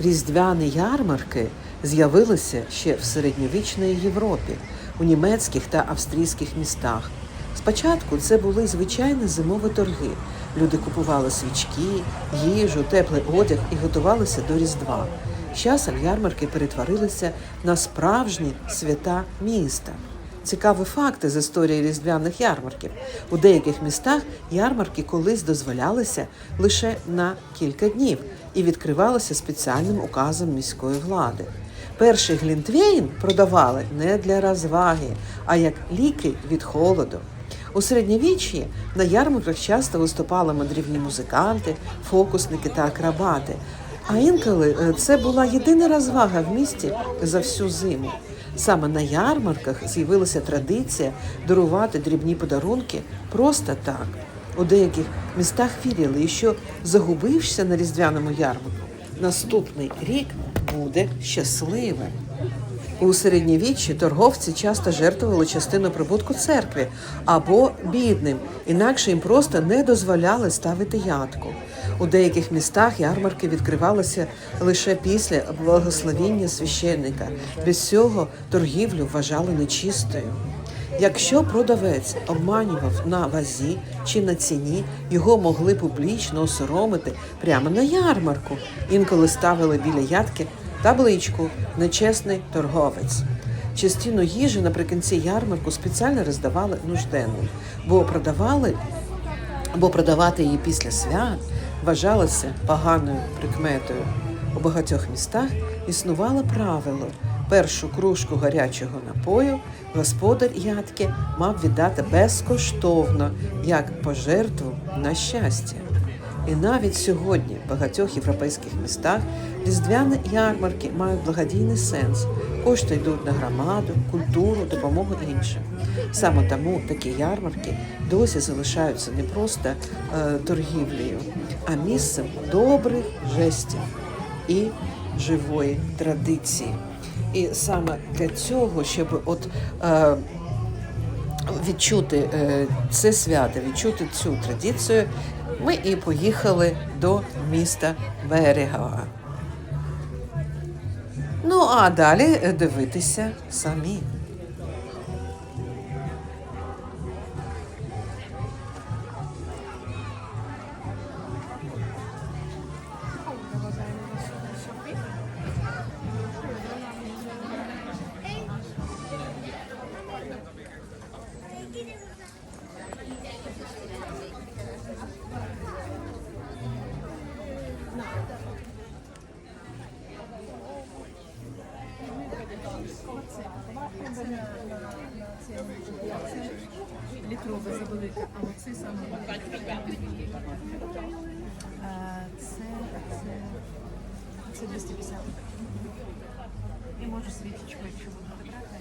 Різдвяні ярмарки з'явилися ще в середньовічній Європі, у німецьких та австрійських містах. Спочатку це були звичайні зимові торги. Люди купували свічки, їжу, теплий одяг і готувалися до Різдва. З часом ярмарки перетворилися на справжні свята міста. Цікаві факти з історії різдвяних ярмарків. У деяких містах ярмарки колись дозволялися лише на кілька днів і відкривалися спеціальним указом міської влади. Перший глінтвейн продавали не для розваги, а як ліки від холоду. У середньовіччі на ярмарках часто виступали мандрівні музиканти, фокусники та акробати. А інколи е, це була єдина розвага в місті за всю зиму. Саме на ярмарках з'явилася традиція дарувати дрібні подарунки просто так. У деяких містах вірили, що загубившися на різдвяному ярмарку, наступний рік буде щасливим. У середньовіччі торговці часто жертвували частину прибутку церкві або бідним, інакше їм просто не дозволяли ставити ядку. У деяких містах ярмарки відкривалися лише після благословіння священника. Без цього торгівлю вважали нечистою. Якщо продавець обманював на вазі чи на ціні, його могли публічно осоромити прямо на ярмарку. Інколи ставили біля ядки табличку Нечесний торговець. Частину їжі наприкінці ярмарку спеціально роздавали нужденним, бо продавали, бо продавати її після свят вважалося поганою прикметою. У багатьох містах існувало правило: першу кружку гарячого напою господар ядки мав віддати безкоштовно як пожертву на щастя. І навіть сьогодні в багатьох європейських містах різдвяні ярмарки мають благодійний сенс. Кошти йдуть на громаду, культуру, допомогу іншим. Саме тому такі ярмарки досі залишаються не просто е, торгівлею, а місцем добрих жестів і живої традиції. І саме для цього, щоб от е, відчути е, це свято, відчути цю традицію, ми і поїхали до міста Берегова. Ну а далі е, дивитися самі. Літрове завелике, а оце саме це, це, це 250. І може світочку, якщо буду брати.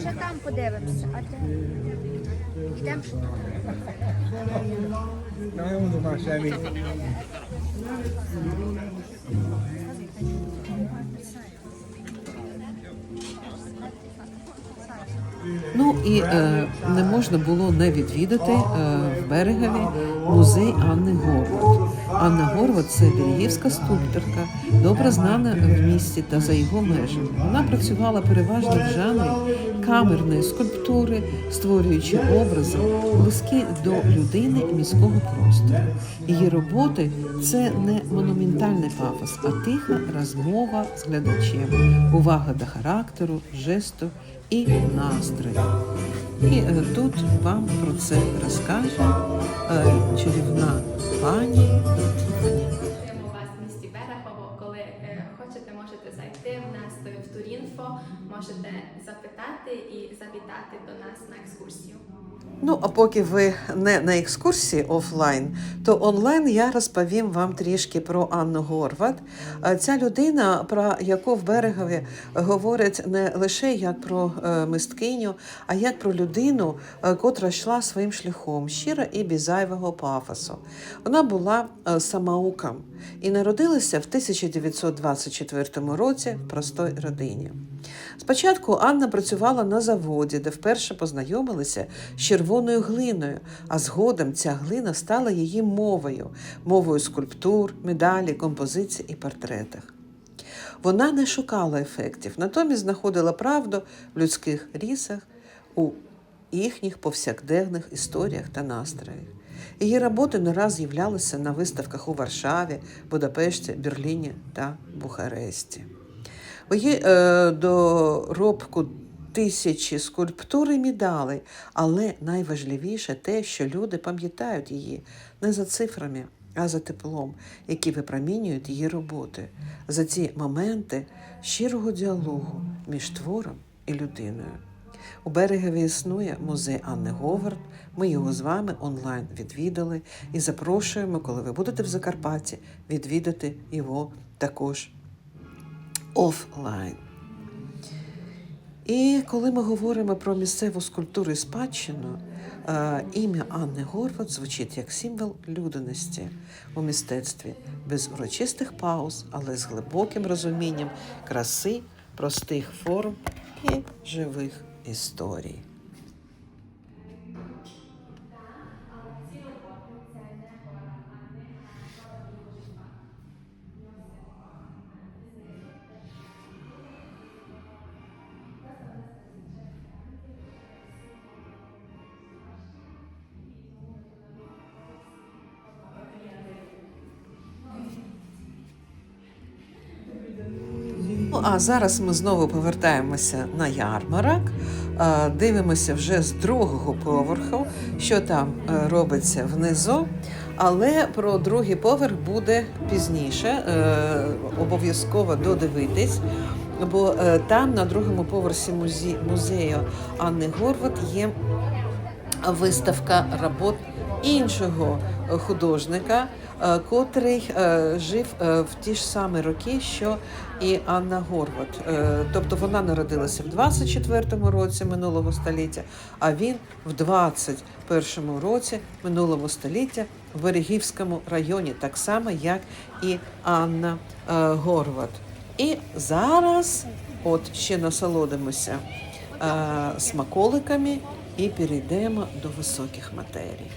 Ще там подивимося, а де? Йдемо ще. Ну і е, не можна було не відвідати е, в берегові музей Анни Горват. Анна Горват це берегівська скульпторка, добре знана в місті та за його межами. Вона працювала переважно в жанрі камерної скульптури, створюючи образи, близькі до людини міського простору. Її роботи це не монументальний пафос, а тиха розмова з глядачем, увага до характеру, жесту і настрою. І е, тут вам про це розкаже е, чарівна пані запитати і завітати до нас на екскурсію. Ну, а поки ви не на екскурсії офлайн, то онлайн я розповім вам трішки про Анну Горват. Е, Ця людина, про яку в берегові говорять не лише як про е, мисткиню, а як про людину, е, котра йшла своїм шляхом, щиро і без зайвого пафосу. Вона була самоуком і народилася в 1924 році в простій родині. Спочатку Анна працювала на заводі, де вперше познайомилася з червоною глиною, а згодом ця глина стала її мовою, мовою скульптур, медалі, композицій і портретах. Вона не шукала ефектів, натомість знаходила правду в людських рісах, у їхніх повсякденних історіях та настроях. Її роботи не раз з'являлися на виставках у Варшаві, Будапешті, Берліні та Бухаресті. В її е, доробку тисячі скульптур і медалей, але найважливіше те, що люди пам'ятають її не за цифрами, а за теплом, які випромінюють її роботи, за ці моменти щирого діалогу між твором і людиною. У берегові існує музей Анни Говард. Ми його з вами онлайн відвідали і запрошуємо, коли ви будете в Закарпатті, відвідати його також офлайн. І коли ми говоримо про місцеву скульптуру і спадщину, е, ім'я Анни Горват звучить як символ людяності у мистецтві, без урочистих пауз, але з глибоким розумінням краси, простих форм і живих історій. А зараз ми знову повертаємося на ярмарок, дивимося вже з другого поверху, що там е, робиться внизу. Але про другий поверх буде пізніше. е, Обов'язково додивитись, бо е, там на другому поверсі музею Анни Горват є виставка робот іншого художника, е, котрий е, жив е, в ті ж самі роки, що і Анна Горват. Тобто вона народилася в 24-му році минулого століття, а він в 21-му році минулого століття в Берегівському районі, так само, як і Анна Горват. І зараз, от ще насолодимося смаколиками і перейдемо до високих матерій.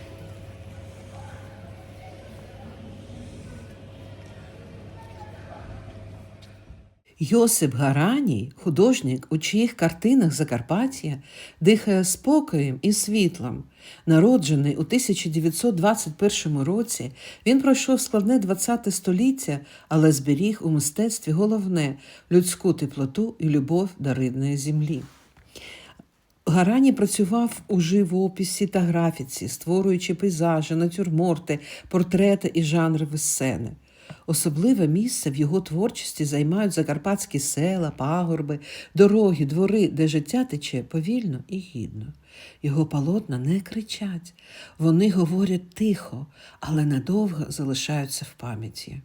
Йосип Гараній, художник, у чиїх картинах Закарпаття дихає спокоєм і світлом. Народжений у 1921 році, він пройшов складне ХХ століття, але зберіг у мистецтві головне людську теплоту і любов до рідної землі. Гарані працював у живописі та графіці, створюючи пейзажі, натюрморти, портрети і жанрові сцени. Особливе місце в його творчості займають закарпатські села, пагорби, дороги, двори, де життя тече повільно і гідно. Його полотна не кричать, вони говорять тихо, але надовго залишаються в пам'яті.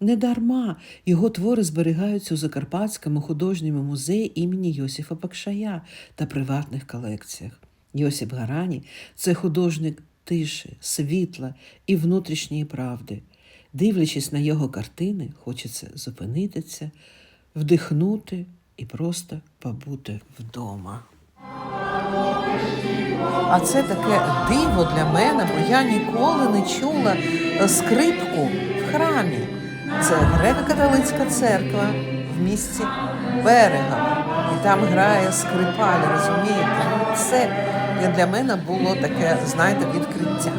Недарма його твори зберігаються у Закарпатському художньому музеї імені Йосифа Пакшая та приватних колекціях. Йосип Гарані це художник тиші, світла і внутрішньої правди. Дивлячись на його картини, хочеться зупинитися, вдихнути і просто побути вдома. А це таке диво для мене, бо я ніколи не чула е, скрипку в храмі. Це греко-католицька церква в місті Берега. І там грає скрипаль, розумієте? Це для мене було таке, знаєте, відкриття.